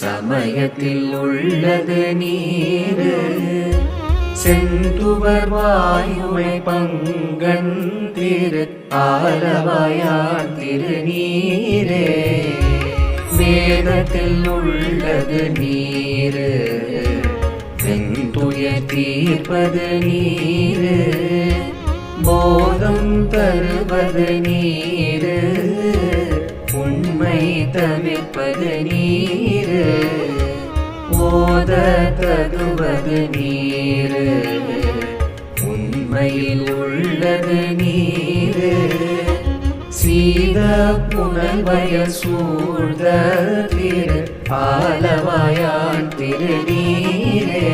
சமயத்தில் உள்ளது நீரு. செந்துவர் வாயுமை பங்கன் திரு ஆலவாயான் திருநீரே வேதத்தில் உள்ளது நீரு. வெந்துய தீர்ப்பது நீரு. போதம் தருவது நீரு. உண்மை தவிர்ப்பது நீர். போத தகுவது நீரு. உண்மையில் உள்ளது நீரு. சீத புனல்வய சூழ்ந்த திரு ஆலவாயான் திருநீரே.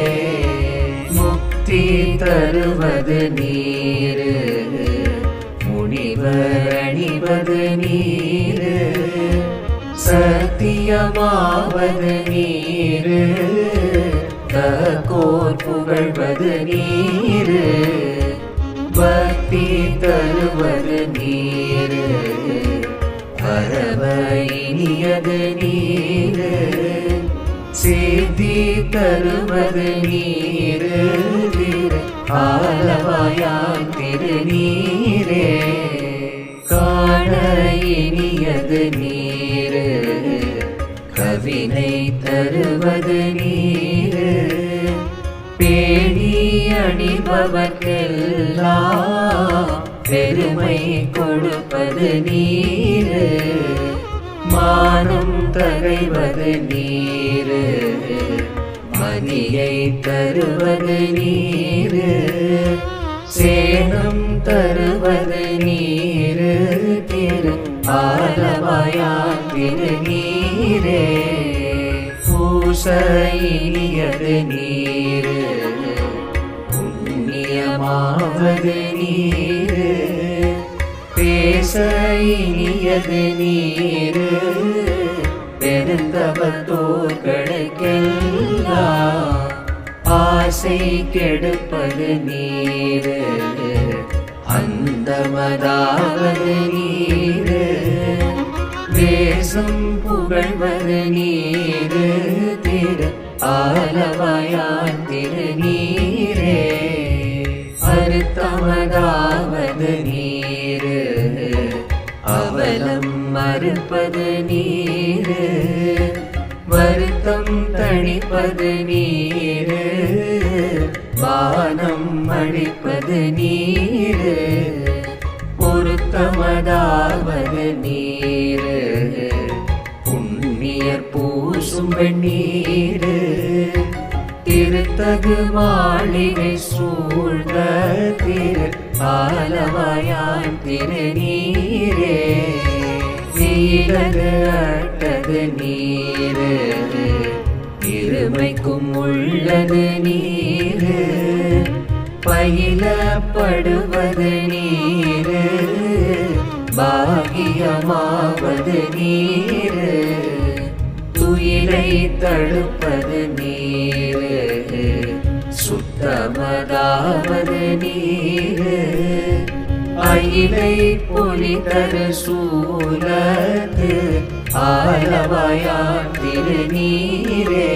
முக்தி தருவது நீரு. முனிவர் அணிவது நீரு. பிரியமாவது நீரு. தக்கோர் புகழ்வது நீரு. பக்தி தருவது நீரு. பரவ இனியது நீரு. சித்தி தருவது நீரு. திரு ஆலவாயான் திருநீரே. காண இனியது நீர் வினை தருவது நீரு. பேணி அணிபவர்க்கெல்லாம் பெருமை கொடுப்பது நீரு. மானம் தகைவது நீரு. மதியை தருவது நீரு. சேனம் தருவது நீரு. திரு ஆலவாயான் திருநீரே பூசையது நீர். புண்ணியமாவது நீர். பேச இனியது நீரு. பெருந்தவத்தோர்களுக்கெல்லாம் ஆசை கெடுப்பது நீர். அந்த மதாவது நீர். தேசம் புகழ்வது நீரு திரு ஆலவாயான் திருநீரே. அறுத்தமதாவது நீரு அவலம் மறுப்பது நீரு. வருத்தம் தணிப்பது நீரு வானம் அழிப்பது நீரு. பொருத்தமதாவது நீர். பூசும் வெண்ணீரு திருத்தகு மாளிகை சூழ்ந்த திரு ஆலவாயான் திருநீரே. நீரது அட்டது நீரு இருமைக்கும் உள்ளது நீரு பயிலப்படுவது நீரு பாகியமாவது நீர். துயிலை தடுப்பது நீரு. சுத்தமதாவது நீரு. அயிலை பொலி தரு சூலத்து ஆலவாயான் திருநீரே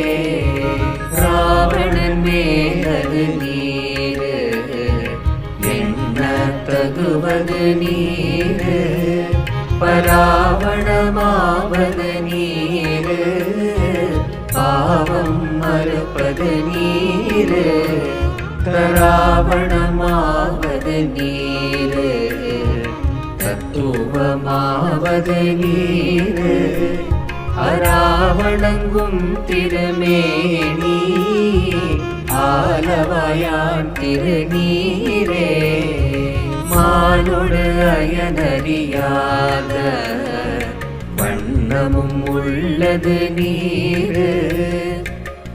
ராவணன் மேலது நீரு. என்ன தகுவது நீரு? பராவணமாவது நீர். பாவம் மறுப்பது நீரு. தராவணமாவது நீரு. தத்துவமாவது நீரு. அராவணங்கும் திருமேனி. ஆலவயான் திருநீரே. மானுடு அயனறியாத வண்ண உள்ளது நீரு.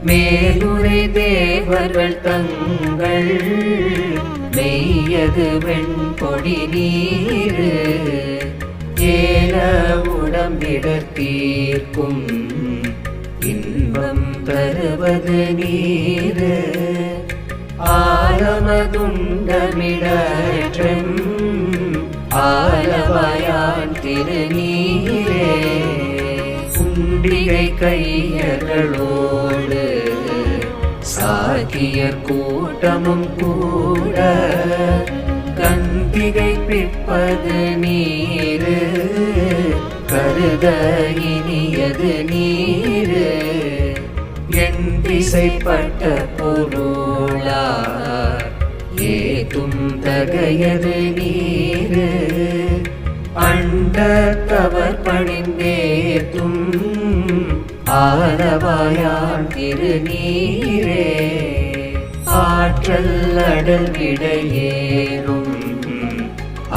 மேலுரை தேவர்கள் தங்கள் மெய்யது வெண்பொடி நீரு. ஏல உடம்பிடத்தீர்க்கும் இன்பம் தருவது நீரு. ஆலமதுண்டமிடற்றும் ஆலவாயான் திருநீர் குண்டிகை கையர்களோடு சாக்கியர் கூட்டமும் கூட கந்திகை பிற்பது நீரு கருத இனியது நீரு. என் திசைப்பட்ட பொருளா ஏதும் தகையது நீரு. அண்ட தவர் பணிந்தேத்தும் ஆலவாயான் திருநீரே. ஆற்றல் அடல் விடையேறும்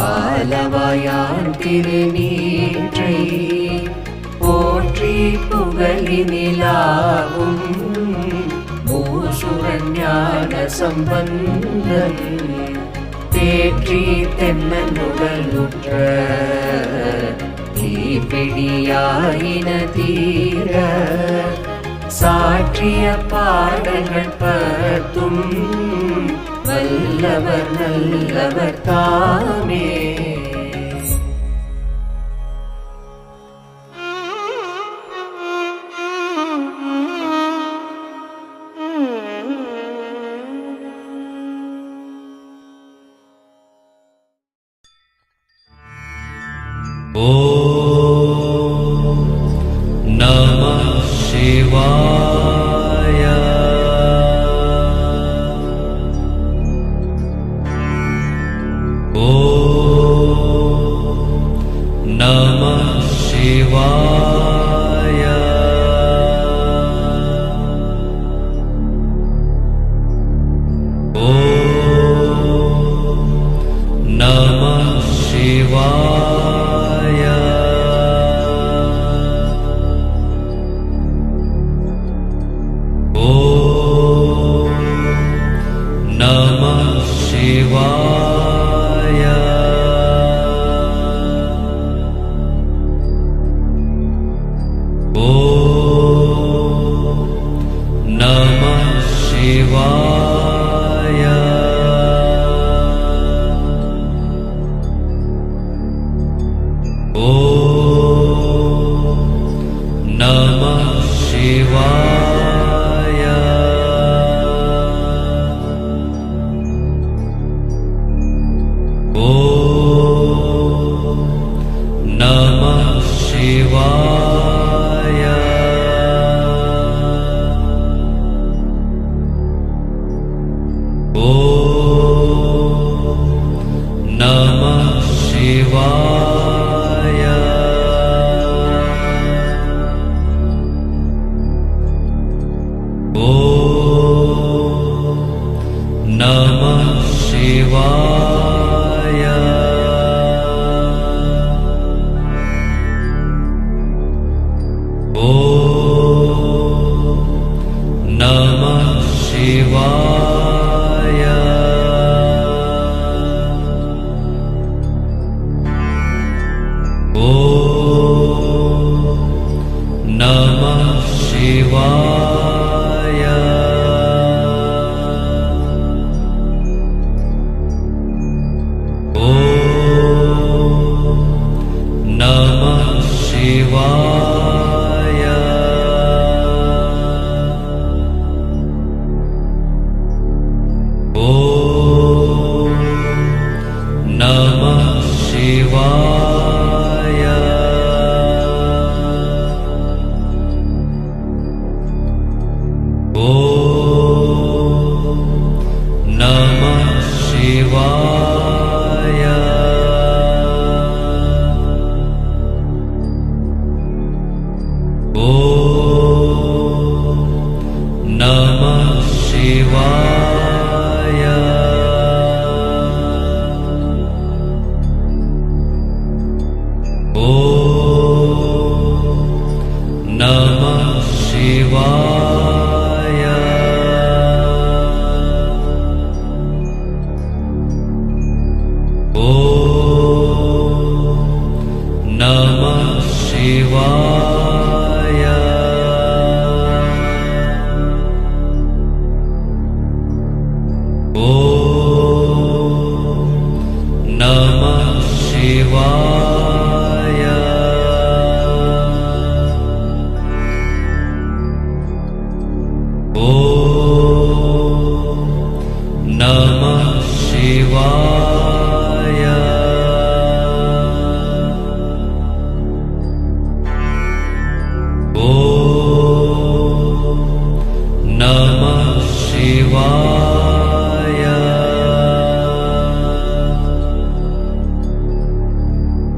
ஆலவாயான் திருநீற்றை போற்றி புகழினிலாவும். பூசுரன் ஞான சம்பந்தன் தேற்றி தென்னனுடலுற்ற தீப்பிடியாயின தீர. சாற்றிய பாடங்கள் பத்தும். வல்லவர் நல்லவர் தாமே. ॐ नमः शिवाय Shivaya ॐ नमः शिवाय 遗忘 नमः शिवा